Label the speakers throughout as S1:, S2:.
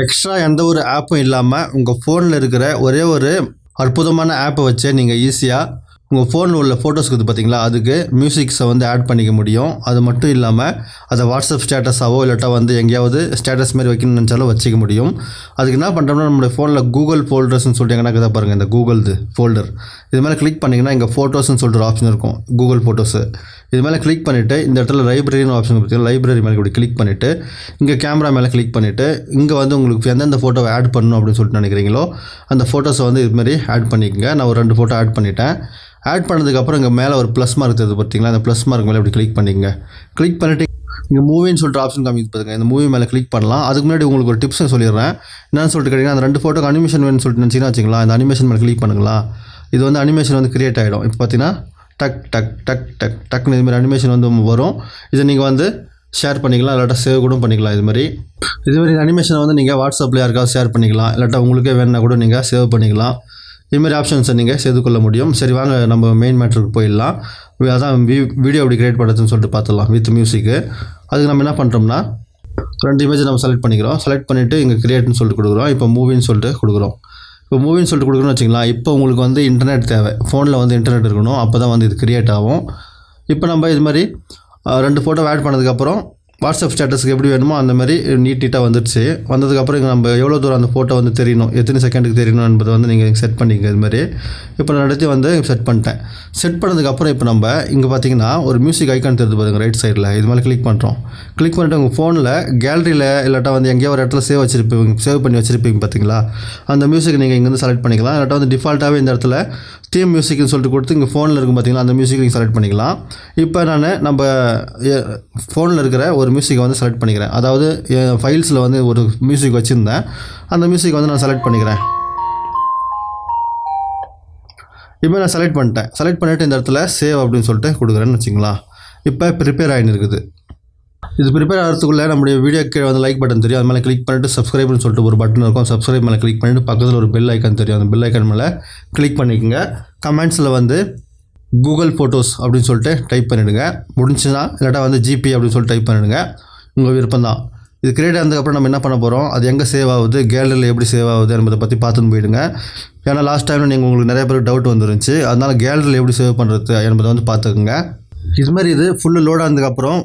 S1: Extra எந்த ஒரு ஆப்பும் இல்லாமல் உங்கள் ஃபோனில் இருக்கிற ஒரே ஒரு அற்புதமான ஆப்பை வச்சு நீங்கள் ஈஸியாக உங்கள் ஃபோனில் உள்ள ஃபோட்டோஸ் இருக்குது பார்த்தீங்களா அதுக்கு மியூசிக்ஸை வந்து ஆட் பண்ணிக்க முடியும். அது மட்டும் இல்லாமல் அதை வாட்ஸ்அப் ஸ்டேட்டஸாவோ இல்லாட்டா வந்து எங்கேயாவது ஸ்டேட்டஸ் மாதிரி வைக்கணும்னு நினச்சாலும் வச்சுக்க முடியும். அதுக்கு என்ன பண்ணுறோம்னா நம்மளுடைய ஃபோனில் கூகுள் ஃபோல்டர்ஸ்னு சொல்லிட்டு எங்கன்னா இருக்குதா பாருங்கள் இந்த கூகுள்து ஃபோல்டர் இது மேலே கிளிக் பண்ணிங்கன்னா இங்கே ஃபோட்டோஸ்னு சொல்லிட்டு ஒரு ஆப்ஷன் இருக்கும் கூகுள் ஃபோட்டோஸு இது மேலே கிளிக் பண்ணிவிட்டு இந்த இடத்துல லைப்ரரின்னு ஆப்ஷன் பார்த்தீங்கன்னா லைப்ரரி மேலே இப்படி கிளிக் பண்ணிவிட்டு இங்கே கேமரா மேலே கிளிக் பண்ணிவிட்டு இங்கே வந்து உங்களுக்கு எந்தெந்த ஃபோட்டோவை ஆட் பண்ணணும் அப்படின்னு சொல்லிட்டு நினைக்கிறீங்களோ அந்த ஃபோட்டோஸை வந்து இதுமாரி ஆட் பண்ணிக்கங்க. நான் ஒரு ரெண்டு ஃபோட்டோ ஆட் பண்ணிட்டேன். ஆட் பண்ணதுக்கப்புறம் இங்கே மேலே ஒரு ப்ளஸ் மார்க் தருது பார்த்தீங்களா அந்த ப்ளஸ் மார்க் மேலே இப்படி கிளிக் பண்ணிக்கங்க. கிளிக் பண்ணிவிட்டு இங்கே மூவின்னு சொல்லிட்டு ஆப்ஷன் காமிக்கு பாருங்க. இந்த மூவி மேலே கிளிக் பண்ணலாம். அதுக்கு முன்னாடி உங்களுக்கு ஒரு டிப்ஸ் சொல்லிடுறேன். என்னன்னு சொல்லிட்டு கேட்டிங்கன்னா அந்த ரெண்டு ஃபோட்டோக்கு அனிமேஷன் வேணும்னு சொல்லிட்டு நினச்சிங்கன்னா வச்சுக்கலாம். அந்த அனிமேஷன் மேலே கிளிக் பண்ணுங்களா? இது வந்து அனிமேஷன் வந்து கிரியேட் ஆகிடும் இப்போ பார்த்தீங்கன்னா டக் டக் டக் டக் டக்னு இதுமாதிரி அனிமேஷன் வந்து வரும். இதை நீங்கள் வந்து ஷேர் பண்ணிக்கலாம் இல்லாட்டா சேவ் கூட பண்ணிக்கலாம் இது மாதிரி. இதுமாதிரி அனிமேஷனை வந்து நீங்கள் வாட்ஸ்அப்பில் யாருக்காவது ஷேர் பண்ணிக்கலாம் இல்லாட்டா உங்களுக்கே வேணுன்னா கூட நீங்கள் சேவ் பண்ணிக்கலாம். இதுமாரி ஆப்ஷன்ஸை நீங்கள் செய்து கொள்ள முடியும். சரி வாங்க நம்ம மெயின் மேட்ருக்கு போயிடலாம். அதான் வீ வீடியோ அப்படி கிரியேட் பண்ணுறதுன்னு சொல்லிட்டு பார்த்துடலாம் வித் மியூசிக்கு அதுக்கு நம்ம என்ன பண்ணுறோம்னா ரெண்டு இமேஜ் நம்ம செலக்ட் பண்ணிக்கிறோம். செலக்ட் பண்ணிவிட்டு இங்கே கிரியேட்னு சொல்லிட்டு கொடுக்குறோம். இப்போ மூவின்னு சொல்லிட்டு கொடுக்குறோம். இப்போ மூவின்னு சொல்லிட்டு கொடுக்குறோம்னு வச்சுங்களா இப்போ உங்களுக்கு வந்து இன்டர்நெட் தேவை. ஃபோனில் வந்து இன்டர்நெட் இருக்கணும் அப்போ தான் வந்து இது க்ரியேட் ஆகும். இப்போ நம்ம இது மாதிரி ரெண்டு ஃபோட்டோ ஆட் பண்ணதுக்கப்புறம் வாட்ஸ்அப் ஸ்டேட்டஸ்க்கு எப்படி வேணுமோ அந்த மாதிரி நீட் நீட்டாக வந்துடுச்சு. வந்ததுக்கப்புறம் இங்கே நம்ம எவ்வளோ தூரம் அந்த ஃபோட்டோ வந்து தெரியணும் எத்தனை செகண்டுக்கு தெரியணும் என்பதை வந்து நீங்கள் செட் பண்ணிங்க இது மாதிரி. இப்போ நான் எடுத்து வந்து செட் பண்ணிட்டேன். செட் பண்ணதுக்கப்புறம் இப்போ நம்ம இங்கே பார்த்தீங்கன்னா ஒரு மியூசிக் ஐக்கான் தெரிஞ்சு பாருங்க ரைட் சைடில் இது மாதிரி கிளிக் பண்ணுறோம் கிளிக் பண்ணிட்டு உங்கள் ஃபோனில் கேலரியில் இல்லாட்டா வந்து எங்கேயோ ஒரு இடத்துல சேவ் வச்சிருப்பீங்க சேவ் பண்ணி வச்சுருப்பீங்க பார்த்தீங்களா? அந்த மியூசிக் நீங்கள் இங்கேருந்து செலக்ட் பண்ணிக்கலாம். இல்லாட்டா வந்து டிஃபால்ட்டாகவே இந்த இடத்துல டீம் மியூசிக்னு சொல்லிட்டு கொடுத்து இங்கே ஃபோனில் இருக்கும் பார்த்தீங்களா அந்த மியூசிக் நீங்கள் செலக்ட் பண்ணிக்கலாம். இப்போ நான் நம்ம ஃபோனில் இருக்கிற ஒரு மியூசிக்கை வந்து செலக்ட் பண்ணிக்கிறேன். அதாவது என் ஃபைல்ஸில் வந்து ஒரு மியூசிக் வச்சுருந்தேன். அந்த மியூசிக் வந்து நான் செலக்ட் பண்ணிக்கிறேன். இப்போ நான் செலக்ட் பண்ணிட்டேன். செலக்ட் பண்ணிவிட்டு இந்த இடத்துல சேவ் அப்படின்னு சொல்லிட்டு கொடுக்குறேன்னு வச்சுங்களா இப்போ ப்ரிப்பேர் ஆகின்னு இருக்குது. இது ப்ரிப்பேர் ஆகிறதுக்குள்ளே நம்முடைய வீடியோ கீழே வந்து லைக் பட்டன் தெரியும். அது மேலே கிளிக் பண்ணிட்டு சப்ஸ்கிரைப்னு சொல்லிட்டு ஒரு பட்டன் இருக்கும். சப்ஸ்கிரைப் மேலே கிளிக் பண்ணிட்டு பக்கத்தில் ஒரு பெல் ஐக்கான் தெரியும். அந்த பெல் ஐக்கான் மேலே கிளிக் பண்ணிக்கோங்க. கமெண்ட்ஸில் வந்து கூகுள் ஃபோட்டோஸ் அப்படின்னு சொல்லிட்டு டைப் பண்ணிவிடுங்க முடிஞ்சுன்னா இல்லாட்டா வந்து ஜிபி அப்படின்னு சொல்லிட்டு டைப் பண்ணிவிடுங்க உங்கள் விருப்பம் தான். இது கிரியேட் ஆனதுக்கப்புறம் நம்ம என்ன பண்ண போகிறோம் அது எங்கே சேவ் ஆகுது? கேலரியில் எப்படி சேவ் ஆகுது என்பதை பற்றி பார்த்துன்னு போயிடுங்க. ஏன்னா லாஸ்ட் டைம் நீங்கள் உங்களுக்கு நிறைய பேருக்கு டவுட் வந்துருந்துச்சு. அதனால் கேலரியில் எப்படி சேவ் பண்ணுறது என்பதை வந்து பார்த்துக்குங்க. இது மாதிரி இது ஃபுல்லு லோட் ஆனதுக்கப்புறம்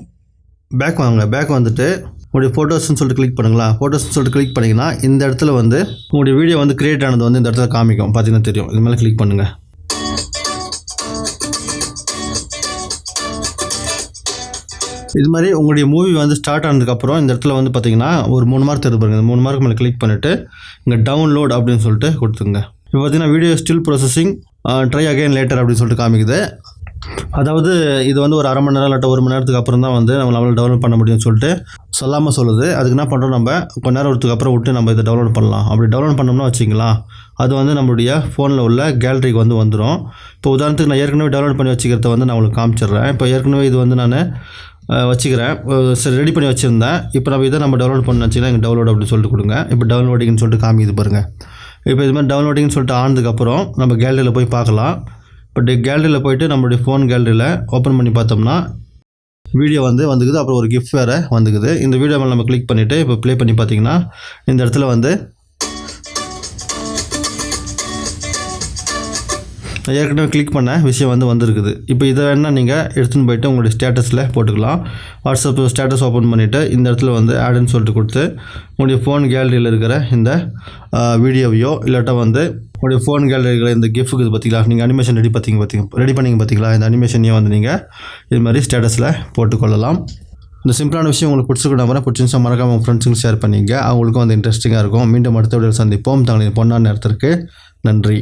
S1: பேக் வாங்க. பேக் வந்துட்டு உங்களுடைய ஃபோட்டோஸ்னு சொல்லிட்டு கிளிக் பண்ணுங்களா? ஃபோட்டோஸ்னு சொல்லிட்டு கிளிக் பண்ணிங்கன்னா இந்த இடத்துல வந்து உங்களுடைய வீடியோ வந்து கிரியேட் ஆனது வந்து இந்த இடத்துல காமிக்கும். பார்த்தீங்கன்னா தெரியும். இது மேலே கிளிக் பண்ணுங்கள் இது மாதிரி உங்களுடைய மூவி வந்து ஸ்டார்ட் ஆனதுக்கப்புறம் இந்த இடத்துல வந்து பார்த்தீங்கன்னா ஒரு மூணு மார்க் தருது பாருங்கள் இந்த மூணு மார்க் மேலே கிளிக் பண்ணிவிட்டு இங்கே டவுன்லோட் அப்படின்னு சொல்லிட்டு கொடுத்துங்க இப்போ பார்த்தீங்கன்னா video still processing try again later அப்படின்னு சொல்லிட்டு காமிக்குது. அதாவது இது வந்து ஒரு அரை மணி நேரம் இல்லாட்ட ஒரு மணி நேரத்துக்கு அப்புறம் தான் வந்து நம்ம நம்மளால டவுன்லோட் பண்ண முடியும்னு சொல்லிட்டு சொல்லாமல் சொல்லுது. அதுக்கு என்ன பண்ணுறோம் நம்ம? கொஞ்ச நேரம் ஒருத்துக்கு அப்புறம் விட்டு நம்ம இதை டவுன்லோட் பண்ணலாம். அப்படி டவுன்லோட் பண்ணோம்னா வச்சிங்களா அது வந்து நம்மளுடைய ஃபோனில் உள்ள கேலரிக்கு வந்து வந்துடும் இப்போ உதாரணத்துக்கு நான் ஏற்கனவே டவுன்லோட் பண்ணி வச்சுக்கிறத வந்து நான் உங்களுக்கு காமிச்சிடுறேன். இப்போ ஏற்கனவே இது வந்து நான் வச்சுக்கிறேன். சரி ரெடி பண்ணி வச்சுருந்தேன். இப்போ நம்ம இதை நம்ம டவுன்லோட் பண்ண வச்சுன்னா எங்கள் டவுன்லோட் அப்படின்னு சொல்லிட்டு கொடுங்க. இப்போ டவுன்லோடிங்னு சொல்லிட்டு காமிக்குது பாருங்கள் இப்போ இது மாதிரி டவுன்லோடிங்னு சொல்லிட்டு ஆனதுக்கப்புறம் நம்ம கேலரியில் போய் பார்க்கலாம். பட் கேலரியில் போயிட்டு நம்மளுடைய ஃபோன் கேலரியில் ஓப்பன் பண்ணி பார்த்தோம்னா வீடியோ வந்து வந்துக்குது. அப்புறம் ஒரு கிஃப்ட் வேறு வந்துக்குது. இந்த வீடியோ மேலே நம்ம கிளிக் பண்ணிவிட்டு இப்போ ப்ளே பண்ணி பார்த்தீங்கன்னா இந்த இடத்துல வந்து ஏற்கனவே கிளிக் பண்ண விஷயம் வந்து வந்திருக்குது. இப்போ இதை வேணால் நீங்கள் எடுத்துன்னு போயிட்டு உங்களுடைய ஸ்டேட்டஸில் போட்டுக்கலாம். வாட்ஸ்அப் ஸ்டேட்டஸ் ஓப்பன் பண்ணிவிட்டு இந்த இடத்துல வந்து ஆடுன்னு சொல்லிட்டு கொடுத்து உங்களுடைய ஃபோன் கேலரியில் இருக்கிற இந்த வீடியோவையோ இல்லாட்டா வந்து உங்களுடைய ஃபோன் கேலரியில் இந்த கிஃப்ட்டுக்கு இது பார்த்தீங்களா நீங்கள் அனிமேஷன் ரெடி பார்த்தீங்க பார்த்தீங்க ரெடி பண்ணிங்க பார்த்தீங்களா இந்த அனிமேஷனையும் வந்து நீங்கள் இது மாதிரி ஸ்டேட்டஸில் போட்டுக்கொள்ளலாம். இந்த சிம்பிளான விஷயம் உங்களுக்கு பிடிச்சிருக்க நம்பரை பிடிச்சிருந்தா மறக்காம உங்கள் ஃப்ரெண்ட்ஸுக்கு ஷேர் பண்ணிங்க. அவங்களுக்கும் வந்து இன்ட்ரெஸ்டிங்காக இருக்கும். மீண்டும் அடுத்த வீடியோ சந்திப்போம். தங்களின் பொன்னான நேரத்திற்கு நன்றி.